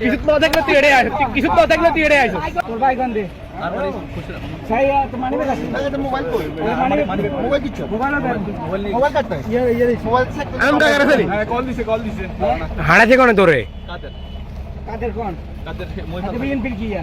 কিছু না দেখলে তুই এড়ে আয় কিছু না দেখলে তুই এড়ে আস তোর ভাই কোন দে সাই তো মানি বেগ আছে। মোবাইল কই মানি মোবাইল কিচ্ছু মোবাইল দেন মোবাইল কাটতে ইয়ে ইয়ে মোবাইল আম কা করে ফেলি। কল দিছে কল দিছে। হাড়াছে কোন তোরে? কাদের? কাদের কোন? কাদের মই কাদের বিএনপির কি ইয়া?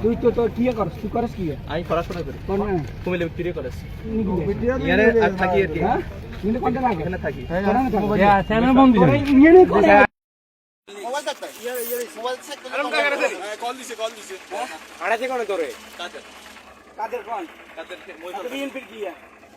নাই তুই হ্যাঁ তো তোর কি করস? তুই করস কি আমি পড়াশোনা করি। কোন কুমিল্লা ভিক্টোরিয়া কলেজ ইয়ারে আর থাকি আর কি। হ্যাঁ? কিন্তু কোন লাগে? এখানে থাকি। চ্যানেল বন্ধ ইউনিয়নে কোন মোবাইল কাটতে মোবাইল চেক আম কা করে কল দিছে কল দিছে। আড়াতে কোন তোরে। কাদের? কাদের কোন? কাদের মই ইয়া বিএনপি কে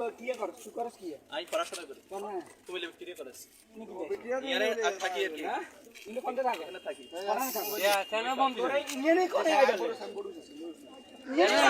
দিতেন আরে করতে আরে করতে আরে না কিছু নাই আরে আরে হঠাৎ করে এরই তোর ভাই কোন দে কিছু না থাকলে তুই এড়ে আস কিছু না থাকলে তুই এড়ে আস ভাই কোন তোর কামাই কর হাসান